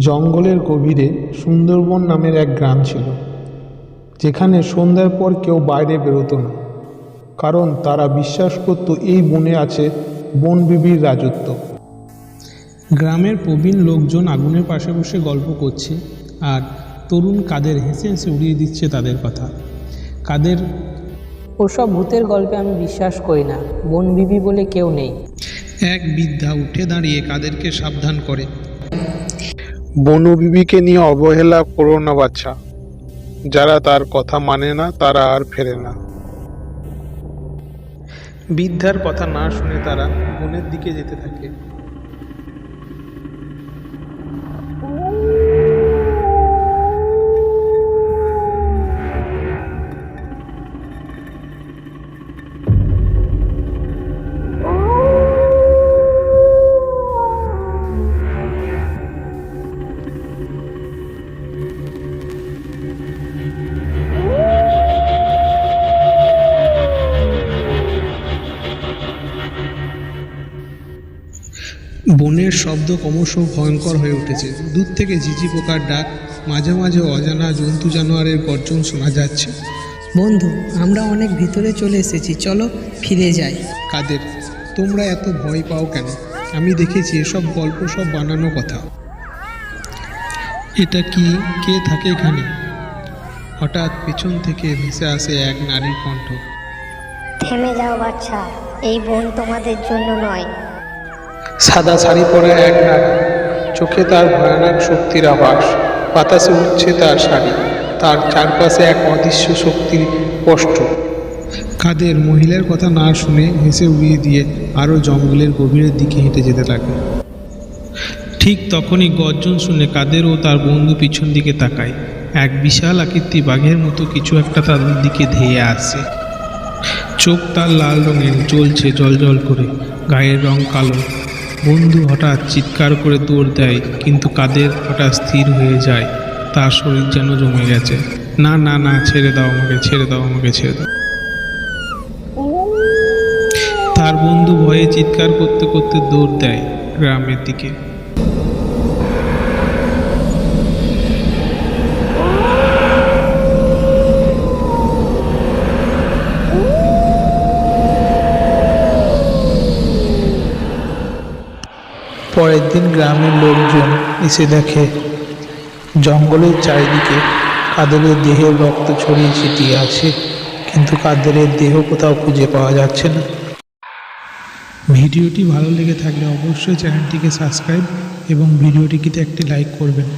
জঙ্গলের গভীরে সুন্দরবন নামের এক গ্রাম ছিল যেখানে সন্ধ্যার পর কেউ বাইরে বেরোতো না কারণ তারা বিশ্বাস করত এই বনে আছে বনবিবির রাজত্ব। গ্রামের প্রবীণ লোকজন আগুনের পাশে বসে গল্প করছে আর তরুণ কাদের হেসে হেসে উড়িয়ে দিচ্ছে তাদের কথা। কাদের ওসব ভূতের গল্পে আমি বিশ্বাস করি না বনবিবি বলে কেউ নেই। এক বৃদ্ধা উঠে দাঁড়িয়ে কাদেরকে সাবধান করে। বনবিবিকে নিয়ে অবহেলা করো না, বাচ্চা। যারা তার কথা মানে না, তারা আর ফেরে না। বৃদ্ধার কথা না শুনে তারা বনের দিকে যেতে থাকে। বনের শব্দ ক্রমশ ভয়ঙ্কর হয়ে উঠেছে। দূর থেকে ঝিঝি পোকার ডাক মাঝে মাঝে অজানা জন্তু জানোয়ারের গর্জন শোনা যাচ্ছে। বন্ধু আমরা অনেক ভিতরে চলে এসেছি চলো ফিরে যাই। কাদের তোমরা এত ভয় পাও কেন? আমি দেখেছি এসব গল্প সব বানানো কথা। এটা কি? কে থাকে এখানে? হঠাৎ পেছন থেকে ভেসে আসে এক নারীর কণ্ঠ। থেমে যাও বাচ্চা এই বোন তোমাদের জন্য নয়। সাদা শাড়ি পরা এক নারী। চোখে তার ভয়ানক শক্তির আভাস, বাতাসে উঠছে তার শাড়ি। তার চারপাশে এক অদৃশ্য শক্তির কষ্ট কাদের মহিলার কথা না শুনে হেসে উড়িয়ে দিয়ে আরও জঙ্গলের গভীরের দিকে হেঁটে যেতে লাগে ঠিক তখনই গর্জন শুনে কাদের ও তার বন্ধু পিছন দিকে তাকায়। এক বিশাল আকৃতি বাঘের মতো কিছু একটা তাদের দিকে ধেয়ে আসছে। চোখ তার লাল রঙের, জ্বলছে জল জল করে। গায়ের রং কালো। বন্ধু হঠাৎ চিৎকার করে দৌড় দেয়, কিন্তু কাদের হঠাৎ স্থির হয়ে যায়, তার শরীর যেন জমে গেছে। না না না, ছেড়ে দাও আমাকে, ছেড়ে দাও আমাকে, ছেড়ে দাও। তার বন্ধু ভয়ে চিৎকার করতে করতে দৌড় দেয় গ্রামের দিকে। পরের দিন গ্রামের লোকজন এসে দেখে, জঙ্গলের চারিদিকে কাদেরের দেহের রক্ত ছড়িয়ে ছিটিয়ে আছে, কিন্তু কাদেরের দেহ কোথাও খুঁজে পাওয়া যাচ্ছে না। ভিডিওটি ভালো লেগে থাকলে অবশ্যই চ্যানেলটিকে সাবস্ক্রাইব এবং ভিডিওটিকে একটি লাইক করবেন।